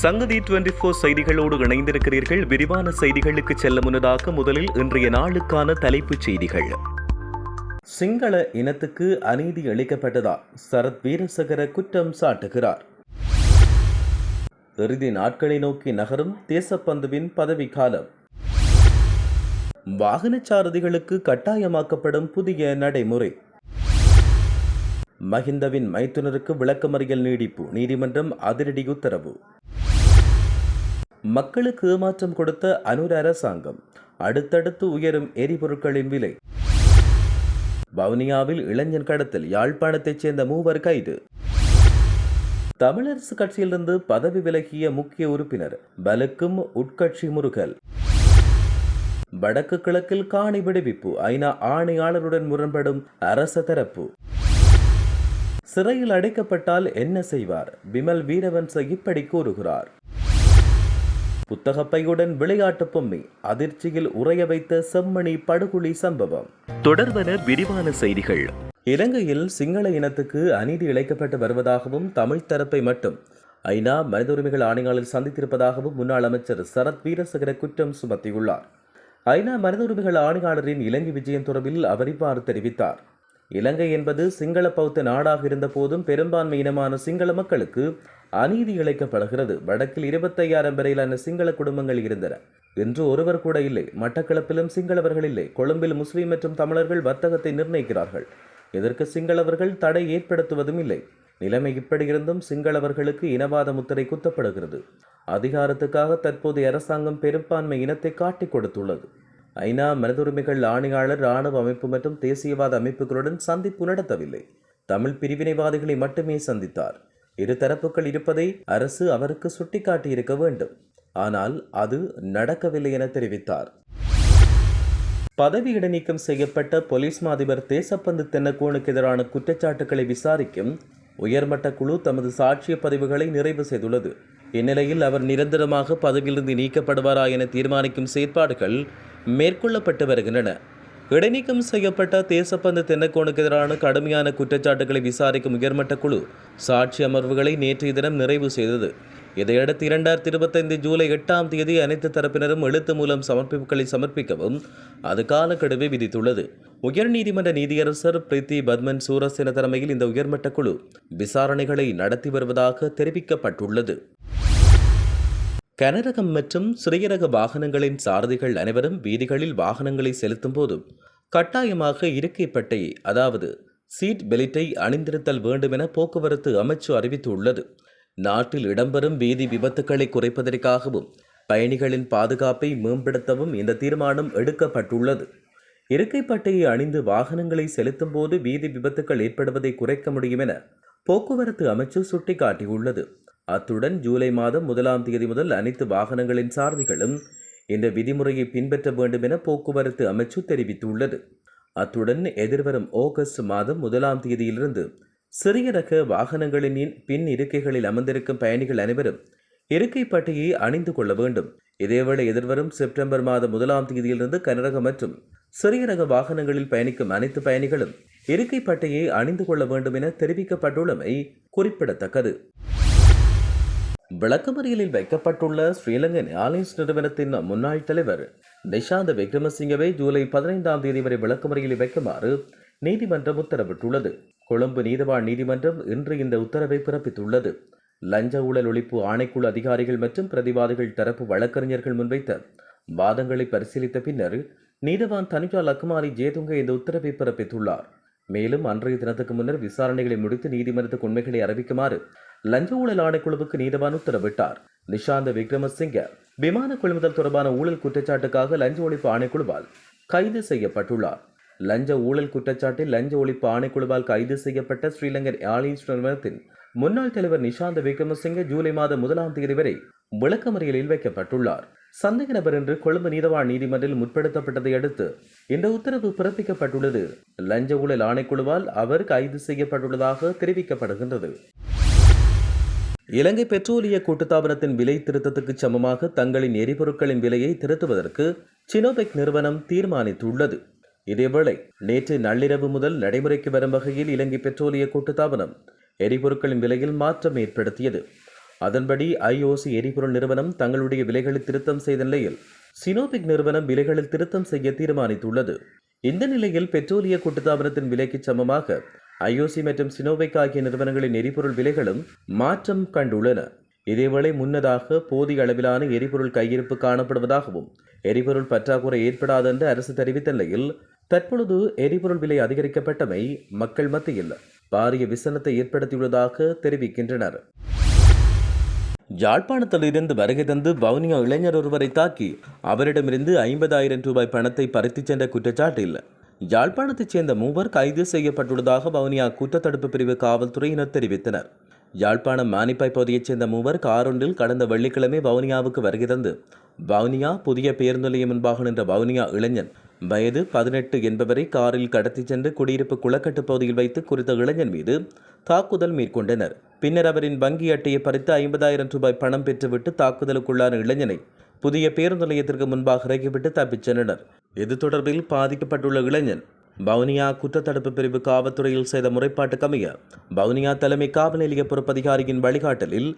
சங்கதி twenty four செய்திகளோடு இணைந்திருக்கிறீர்கள். விரிவான செய்திகளுக்கு செல்ல முன்னதாக முதலில் இன்றைய நாளுக்கான தலைப்புச் செய்திகள். சிங்கள இனத்துக்கு அநீதி அளிக்கப்பட்டதா? சரத் வீரசகர குற்றம் சாட்டுகிறார். இறுதி நாட்களை நோக்கி நகரும் தேசப்பந்துவின் பதவிக்காலம். வாகனச்சாரதிகளுக்கு கட்டாயமாக்கப்படும் புதிய நடைமுறை. மஹிந்தவின் மைத்துனருக்கு விளக்கமறியல் நீடிப்பு நீதிமன்றம் அதிரடி உத்தரவு. மக்களுக்கு ஏமாற்றம் கொடுத்த அனுர அரசாங்கம். அடுத்தடுத்து உயரும் எரிபொருட்களின் விலை. வவுனியாவில் இளைஞன் கடத்தல் யாழ்ப்பாணத்தைச் சேர்ந்த மூவர் கைது. தமிழரசு கட்சியிலிருந்து பதவி விலகிய முக்கிய உறுப்பினர் பலுக்கும் உட்கட்சி முருகல். வடக்கு கிழக்கில் காணி விடுவிப்பு ஐநா ஆணையாளருடன் முரண்படும் அரச தரப்பு. சிறையில் அடைக்கப்பட்டால் என்ன செய்வார்? பிமல் வீரவன்ச இப்படி கூறுகிறார். புத்தகப்பையுடன் விளையாட்டு பொம்மை அதிர்ச்சியில் உறைய வைத்த செம்மணி படுகொலி சம்பவம். தொடர்வன விரிவான செய்திகள். இலங்கையில் சிங்கள இனத்துக்கு அநீதி இழைக்கப்பட்டு வருவதாகவும் தமிழ் தரப்பை மட்டும் ஐநா மனித உரிமைகள் ஆணையாளர் சந்தித்திருப்பதாகவும் முன்னாள் அமைச்சர் சரத் வீரசகர குற்றம் சுமத்தியுள்ளார். ஐநா மனித உரிமைகள் ஆணையாளரின் இலங்கை விஜயம் தொடர்பில் அவர் இவ்வாறு தெரிவித்தார். இலங்கை என்பது சிங்கள பௌத்த நாடாக இருந்த போதும் பெரும்பான்மை இனமான சிங்கள மக்களுக்கு அநீதி இழைக்கப்படுகிறது. வடக்கில் இருபத்தையாயிரம் வரையிலான சிங்கள குடும்பங்கள் இருந்தன. இன்று ஒருவர் கூட இல்லை. மட்டக்களப்பிலும் சிங்களவர்கள் இல்லை. கொழும்பில் முஸ்லீம் மற்றும் தமிழர்கள் வர்த்தகத்தை நிர்ணயிக்கிறார்கள். இதற்கு சிங்களவர்கள் தடை ஏற்படுத்துவதும் இல்லை. நிலைமை இப்படி இருந்தும் சிங்களவர்களுக்கு இனவாத முத்திரை குத்தப்படுகிறது. அதிகாரத்துக்காக தற்போதைய அரசாங்கம் பெரும்பான்மை இனத்தை காட்டிக் கொடுத்துள்ளது. ஐநா மனித உரிமைகள் ஆணையாளர் இராணுவ அமைப்பு மற்றும் தேசியவாத அமைப்புகளுடன் சந்திப்பு நடத்தவில்லை. தமிழ் பிரிவினைவாதிகளை மட்டுமே சந்தித்தார். இரு தரப்புகள் இருப்பதை அரசு அவருக்கு சுட்டிக்காட்டியிருக்க வேண்டும். ஆனால் அது நடக்கவில்லை என தெரிவித்தார். பதவி இடைநீக்கம் செய்யப்பட்ட போலீஸ் மாதிபர் தேசப்பந்து தென்னக்கோனுக்கு எதிரான குற்றச்சாட்டுகளை விசாரிக்கும் உயர்மட்ட குழு தமது சாட்சிய பதிவுகளை நிறைவு செய்துள்ளது. இந்நிலையில் அவர் நிரந்தரமாக பதவியிலிருந்து நீக்கப்படுவாரா என தீர்மானிக்கும் செயற்பாடுகள் மேற்கொள்ளப்பட்டு வருகின்றன. இடைநீக்கம் செய்யப்பட்ட தேசப்பந்து தென்னக்கோனுக்கு எதிரான கடுமையான குற்றச்சாட்டுகளை விசாரிக்கும் உயர்மட்ட குழு சாட்சி அமர்வுகளை நேற்றைய தினம் நிறைவு செய்தது. இதையடுத்து இரண்டாயிரத்தி இருபத்தைந்து ஜூலை எட்டாம் தேதி அனைத்து தரப்பினரும் எழுத்து மூலம் சமர்ப்பிப்புகளை சமர்ப்பிக்கவும் அது காலக்கெடுவை விதித்துள்ளது. உயர்நீதிமன்ற நீதியரசர் பிரீத்தி பத்மன் சூரசேன தலைமையில் இந்த உயர்மட்ட குழு விசாரணைகளை நடத்தி வருவதாக தெரிவிக்கப்பட்டுள்ளது. கனரகம் மற்றும் சிறையரக வாகனங்களின் சாரதிகள் அனைவரும் வீதிகளில் வாகனங்களை செலுத்தும் போது கட்டாயமாக இருக்கைப்பட்டை அதாவது சீட் பெல்ட்டை அணிந்திருத்தல் வேண்டும் என போக்குவரத்து அமைச்சு அறிவித்துள்ளது. நாட்டில் இடம்பெறும் வீதி விபத்துக்களை குறைப்பதற்காகவும் பயணிகளின் பாதுகாப்பை மேம்படுத்தவும் இந்த தீர்மானம் எடுக்கப்பட்டுள்ளது. இருக்கைப்பட்டையை அணிந்து வாகனங்களை செலுத்தும் போது வீதி விபத்துக்கள் ஏற்படுவதை குறைக்க முடியும் என போக்குவரத்து அமைச்சு சுட்டிக்காட்டியுள்ளது. அத்துடன் ஜூலை மாதம் முதலாம் தேதி முதல் அனைத்து வாகனங்களின் சாரதிகளும் இந்த விதிமுறையை பின்பற்ற வேண்டும் என போக்குவரத்து அமைச்சு தெரிவித்துள்ளது. அத்துடன் எதிர்வரும் ஆகஸ்ட் மாதம் முதலாம் தேதியிலிருந்து சிறிய ரக வாகனங்களின் பின் இருக்கைகளில் அமர்ந்திருக்கும் பயணிகள் அனைவரும் இருக்கை பட்டையை அணிந்து கொள்ள வேண்டும். இதேவேளை எதிர்வரும் செப்டம்பர் மாதம் முதலாம் தேதியிலிருந்து கனரக மற்றும் சிறிய ரக வாகனங்களில் பயணிக்கும் அனைத்து பயணிகளும் இருக்கை பட்டையை அணிந்து கொள்ள வேண்டும் என தெரிவிக்கப்பட்டுள்ளமை குறிப்பிடத்தக்கது. விளக்கமறியலில் வைக்கப்பட்டுள்ள ஸ்ரீலங்கன் ஏர்லைன்ஸ் நிறுவனத்தின் முன்னாள் தலைவர் நிஷாந்த் விக்ரமசிங்கவை ஜூலை பதினைந்தாம் தேதி வரை விளக்கமறியலில் வைக்குமாறு நீதிமன்றம் உத்தரவிட்டுள்ளது. கொழும்பு நீதவான் நீதிமன்றம் இன்று இந்த உத்தரவை பிறப்பித்துள்ளது. லஞ்ச ஊழல் ஒழிப்பு ஆணைக்குழு அதிகாரிகள் மற்றும் பிரதிவாதிகள் தரப்பு வழக்கறிஞர்கள் முன்வைத்த வாதங்களை பரிசீலித்த பின்னர் நீதவான் தனுஜா லக்குமாரி ஜேதுங்க இந்த உத்தரவை பிறப்பித்துள்ளார். மேலும் அன்றைய தினத்துக்கு முன்னர் விசாரணைகளை முடித்து நீதிமன்றத்துக்கு உண்மைகளை அறிவிக்குமாறு லஞ்ச ஊழல் ஆணைக்குழுவுக்கு நீதவான் உத்தரவிட்டார். நிஷாந்த விக்ரமசிங்க விமான கொள்முதல் தொடர்பான ஊழல் குற்றச்சாட்டுக்காக லஞ்ச ஒழிப்பு ஆணைக்குழுவால் கைது செய்யப்பட்டுள்ளார். லஞ்ச ஊழல் குற்றச்சாட்டில் லஞ்ச ஒழிப்பு ஆணைக்குழுவால் கைது செய்யப்பட்ட ஸ்ரீலங்கன் ஏர்லைன்ஸ் நிறுவனத்தின் முன்னாள் தலைவர் நிஷாந்த விக்ரமசிங்க ஜூலை மாதம் முதலாம் தேதி வரை விளக்கமறியலில் வைக்கப்பட்டுள்ளார். சந்தேக நபர் என்று கொழும்பு நீதவான் நீதிமன்றில் முற்படுத்தப்பட்டதை அடுத்து இந்த உத்தரவு பிறப்பிக்கப்பட்டுள்ளது. லஞ்ச ஊழல் ஆணைக்குழுவால் அவர் கைது செய்யப்பட்டுள்ளதாக தெரிவிக்கப்படுகின்றது. இலங்கை பெட்ரோலிய கூட்டுத்தாபனத்தின் விலை திருத்தத்துக்கு சமமாக தங்களின் எரிபொருட்களின் விலையை திருத்துவதற்கு சினோபெக் நிறுவனம் தீர்மானித்துள்ளது. இதேவேளை நேற்று நள்ளிரவு முதல் நடைமுறைக்கு வரும் வகையில் இலங்கை பெட்ரோலிய கூட்டுத்தாபனம் எரிபொருட்களின் விலையில் மாற்றம் ஏற்படுத்தியது. அதன்படி ஐஓசி எரிபொருள் நிறுவனம் தங்களுடைய விலைகளில் திருத்தம் செய்த நிலையில் சினோபிக் நிறுவனம் விலைகளில் திருத்தம் செய்ய தீர்மானித்துள்ளது. இந்த நிலையில் பெட்ரோலிய கூட்டுத்தாபனத்தின் விலைக்கு சமமாக ஐஓசி மற்றும் சினோபெக் ஆகிய நிறுவனங்களின் எரிபொருள் விலைகளும் மாற்றம் கண்டுள்ளன. இதேவேளை முன்னதாக போதிய அளவிலான எரிபொருள் கையிருப்பு காணப்படுவதாகவும் எரிபொருள் பற்றாக்குறை ஏற்படாது என்று அரசு தெரிவித்த நிலையில் தற்பொழுது எரிபொருள் விலை அதிகரிக்கப்பட்டமை மக்கள் மத்தியில் பாரிய விசனத்தை ஏற்படுத்தியுள்ளதாக தெரிவிக்கின்றனர். ஜாழ்ப்பாணத்திலிருந்து வருகை தந்து வவுனியா இளைஞர் ஒருவரை தாக்கி அவரிடமிருந்து ஐம்பதாயிரம் ரூபாய் பணத்தை பறித்துச் சென்ற குற்றச்சாட்டில் யாழ்ப்பாணத்தைச் சேர்ந்த மூவர் கைது செய்யப்பட்டுள்ளதாக வவுனியா குற்றத்தடுப்பு பிரிவு காவல்துறையினர் தெரிவித்தனர். யாழ்ப்பாணம் மானிப்பாய் பகுதியைச் சேர்ந்த மூவர் காரொன்றில் கடந்த வெள்ளிக்கிழமை வவுனியாவுக்கு வருகை தந்து வவுனியா புதிய பேருந்து நிலையம் முன்பாக நின்ற வவுனியா இளைஞன் வயது பதினெட்டு என்பவரை காரில் கடத்திச் சென்று குடியிருப்பு குளக்கட்டு பகுதியில் வைத்து குறித்த இளைஞன் மீது தாக்குதல் மேற்கொண்டனர். பின்னர் அவரின் வங்கி அட்டையை பறித்து ஐம்பதாயிரம் ரூபாய் பணம் பெற்றுவிட்டு தாக்குதலுக்குள்ளான இளைஞனை புதிய பேருந்து நிலையத்திற்கு முன்பாக இறக்கிவிட்டு தப்பிச் சென்றனர். இது தொடர்பில் பாதிக்கப்பட்டுள்ள இளைஞன் வவுனியா குற்றத்தடுப்பு பிரிவு காவல்துறையில் செய்த முறைப்பாட்டு கமைய வவுனியா தலைமை காவல் நிலைய பொறுப்பதிகாரியின் வழிகாட்டலில்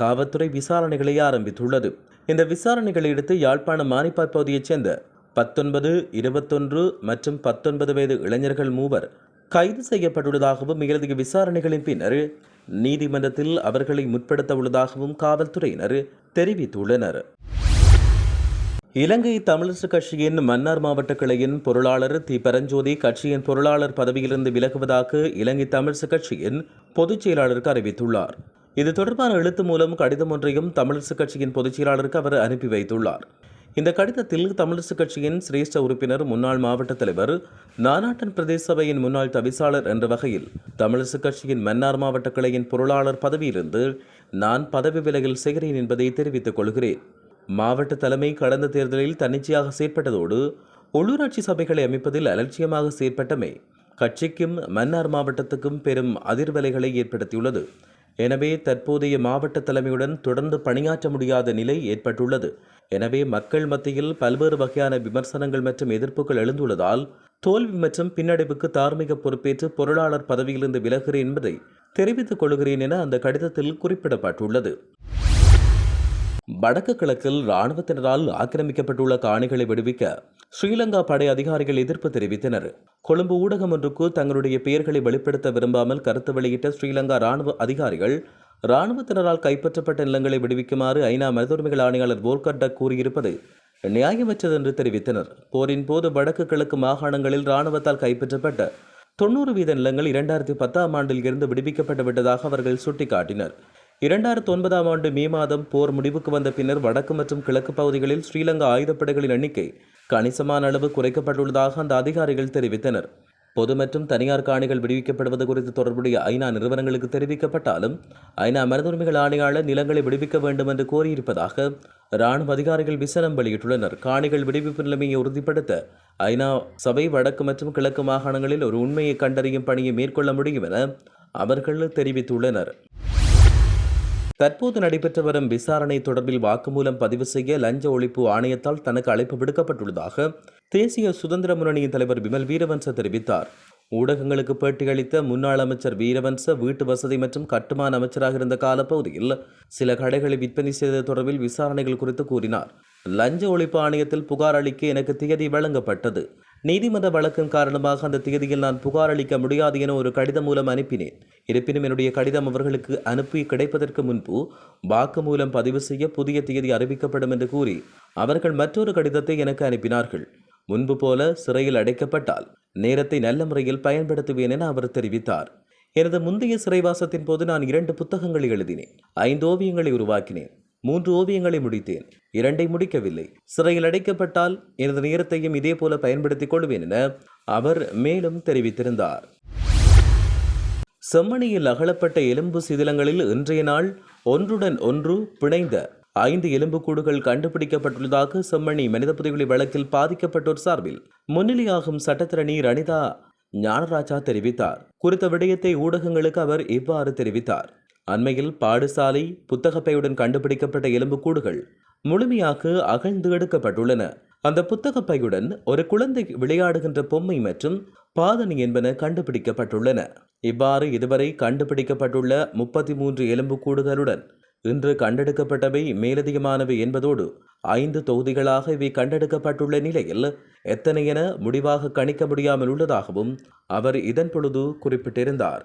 காவல்துறை விசாரணைகளை ஆரம்பித்துள்ளது. இந்த விசாரணைகளை எடுத்து யாழ்ப்பாணம் மானிப்பாய் பகுதியைச் சேர்ந்த பத்தொன்பது இருபத்தொன்று மற்றும் பத்தொன்பது வயது இளைஞர்கள் மூவர் கைது செய்யப்பட்டுள்ளதாகவும் மேலதிக விசாரணைகளின் பின்னர் நீதிமன்றத்தில் அவர்களை முற்படுத்த உள்ளதாகவும் காவல்துறையினர் தெரிவித்துள்ளனர். இலங்கை தமிழரசு கட்சியின் மன்னார் மாவட்ட கிளையின் பொருளாளர் தி. பரஞ்சோதி கட்சியின் பொருளாளர் பதவியிலிருந்து விலகுவதாக இலங்கை தமிழரசு கட்சியின் பொதுச் செயலாளருக்கு அறிவித்துள்ளார். இது தொடர்பான எழுத்து மூலம் கடிதம் ஒன்றையும் தமிழரசு கட்சியின் பொதுச் செயலாளருக்கு அவர் அனுப்பி வைத்துள்ளார். இந்த கடிதத்தில் தமிழரசுக் கட்சியின் சிரேஷ்ட உறுப்பினர் முன்னாள் மாவட்ட தலைவர் நானாட்டன் பிரதேச சபையின் முன்னாள் தவிசாளர் என்ற வகையில் தமிழரசுக் கட்சியின் மன்னார் மாவட்ட கிளையின் பொருளாளர் பதவியிலிருந்து நான் பதவி விலகில் செய்கிறேன் என்பதை தெரிவித்துக் கொள்கிறேன். மாவட்ட தலைமை கடந்த தேர்தலில் தன்னிச்சையாக செயற்பட்டதோடு உள்ளூராட்சி சபைகளை அமைப்பதில் அலட்சியமாக செயற்பட்டமை கட்சிக்கும் மன்னார் மாவட்டத்துக்கும் பெரும் அதிர்வலைகளை ஏற்படுத்தியுள்ளது. எனவே தற்போதைய மாவட்ட தலைமையுடன் தொடர்ந்து பணியாற்ற முடியாத நிலை ஏற்பட்டுள்ளது. எனவே மக்கள் மத்தியில் பல்வேறு வகையான விமர்சனங்கள் மற்றும் எதிர்ப்புகள் எழுந்துள்ளதால் தோல்வி மற்றும் பின்னடைவுக்கு தார்மீக பொறுப்பேற்று பொருளாளர் பதவியிலிருந்து விலகிறேன் என்பதை தெரிவித்துக் கொள்கிறேன் என அந்த கடிதத்தில் குறிப்பிடப்பட்டுள்ளது. வடக்கு கிழக்கில் இராணுவத்தினரால் ஆக்கிரமிக்கப்பட்டுள்ள காணிகளை விடுவிக்க ஸ்ரீலங்கா படை அதிகாரிகள் எதிர்ப்பு தெரிவித்தனர். கொழும்பு ஊடகம் ஒன்றுக்கு தங்களுடைய பெயர்களை வெளிப்படுத்த விரும்பாமல் கருத்து வெளியிட்ட ஸ்ரீலங்கா ராணுவ அதிகாரிகள் இராணுவத்தினரால் கைப்பற்றப்பட்ட நிலங்களை விடுவிக்குமாறு ஐநா மனிதுரிமைகள் ஆணையாளர் போல்கர் கூறியிருப்பது நியாயமற்றது என்று தெரிவித்தனர். போரின் போது வடக்கு கிழக்கு மாகாணங்களில் இராணுவத்தால் கைப்பற்றப்பட்ட தொண்ணூறு வீத நிலங்கள் இரண்டாயிரத்தி பத்தாம் ஆண்டில் இருந்து விடுவிக்கப்பட்டு விட்டதாக அவர்கள் சுட்டிக்காட்டினர். இரண்டாயிரத்தி ஒன்பதாம் ஆண்டு மே மாதம் போர் முடிவுக்கு வந்த பின்னர் வடக்கு மற்றும் கிழக்கு பகுதிகளில் ஸ்ரீலங்கா ஆயுதப்படைகளின் எண்ணிக்கை கணிசமான அளவு குறைக்கப்பட்டுள்ளதாக அந்த அதிகாரிகள் தெரிவித்தனர். பொது மற்றும் தனியார் காணிகள் விடுவிக்கப்படுவது குறித்து தொடர்புடைய ஐநா நிறுவனங்களுக்கு தெரிவிக்கப்பட்டாலும் ஐநா மனிதுரிமைகள் ஆணையாளர் நிலங்களை விடுவிக்க வேண்டும் என்று கோரியிருப்பதாக இராணுவ அதிகாரிகள் விசனம் வெளியிட்டுள்ளனர். காணிகள் விடுவிப்பு நிலைமையை உறுதிப்படுத்த ஐநா சபை வடக்கு மற்றும் கிழக்கு மாகாணங்களில் ஒரு உண்மையை கண்டறியும் பணியை மேற்கொள்ள முடியும் என அவர்கள் தெரிவித்துள்ளனர். தற்போது நடைபெற்று வரும் விசாரணை தொடர்பில் வாக்குமூலம் பதிவு செய்ய லஞ்ச ஒழிப்பு ஆணையத்தால் தனக்கு அழைப்பு விடுக்கப்பட்டுள்ளதாக தேசிய சுதந்திர முன்னணியின் தலைவர் விமல் வீரவன்ச தெரிவித்தார். ஊடகங்களுக்கு பேட்டியளித்த முன்னாள் அமைச்சர் வீரவன்ச வீட்டு வசதி மற்றும் கட்டுமான அமைச்சராக இருந்த காலப்பகுதியில் சில கடைகளை விற்பனை செய்தது தொடர்பில் விசாரணைகள் குறித்து கூறினார். லஞ்ச ஒழிப்பு ஆணையத்தில் புகார் அளிக்க எனக்கு திகதி வழங்கப்பட்டது. நீதிமன்ற வழக்கின் காரணமாக அந்த தேதியில் நான் புகார் அளிக்க முடியாது என ஒரு கடிதம் மூலம் அனுப்பினேன். இருப்பினும் என்னுடைய கடிதம் அவர்களுக்கு அனுப்பி கிடைப்பதற்கு முன்பு வாக்குமூலம் பதிவு செய்ய புதிய தேதி அறிவிக்கப்படும் என்று கூறி அவர்கள் மற்றொரு கடிதத்தை எனக்கு அனுப்பினார்கள். முன்பு போல சிறையில் அடைக்கப்பட்டால் நேரத்தை நல்ல முறையில் பயன்படுத்துவேன் என அவர் தெரிவித்தார். எனது முந்தைய சிறைவாசத்தின் போது நான் இரண்டு புத்தகங்களை எழுதினேன். ஐந்து ஓவியங்களை உருவாக்கினேன். மூன்று ஓவியங்களை முடித்தேன். இரண்டை முடிக்கவில்லை. சிறையில் அடைக்கப்பட்டால் எனது நேரத்தையும் இதே போல பயன்படுத்திக் கொள்வேன் என அவர் மேலும் தெரிவித்திருந்தார். செம்மணியில் அகலப்பட்ட எலும்பு சிதிலங்களில் இன்றைய நாள் ஒன்றுடன் ஒன்று பிணைந்த ஐந்து எலும்புக்கூடுகள் கண்டுபிடிக்கப்பட்டுள்ளதாக செம்மணி மனித புதைகுழி வழக்கில் பாதிக்கப்பட்டோர் சார்பில் முன்னிலையாகும் சட்டத்திரணி ரணிதா ஞானராஜா தெரிவித்தார். குறித்த விடயத்தை ஊடகங்களுக்கு அவர் இவ்வாறு தெரிவித்தார். அண்மையில் பாடசாலை புத்தகப்பையுடன் கண்டுபிடிக்கப்பட்ட எலும்புக்கூடுகள் முழுமையாக அகழ்ந்து எடுக்கப்பட்டுள்ளன. அந்த புத்தகப்பையுடன் ஒரு குழந்தை விளையாடுகின்ற பொம்மை மற்றும் பாதணி என்பன கண்டுபிடிக்கப்பட்டுள்ளன. இவ்வாறு இதுவரை கண்டுபிடிக்கப்பட்டுள்ள முப்பத்தி மூன்று எலும்புக்கூடுகளுடன் இன்று கண்டெடுக்கப்பட்டவை மேலதிகமானவை என்பதோடு ஐந்து தொகுதிகளாக இவை கண்டெடுக்கப்பட்டுள்ள நிலையில் எத்தனை என முடிவாக கணிக்க முடியாமல் உள்ளதாகவும் அவர் இதன் பொழுது குறிப்பிட்டிருந்தார்.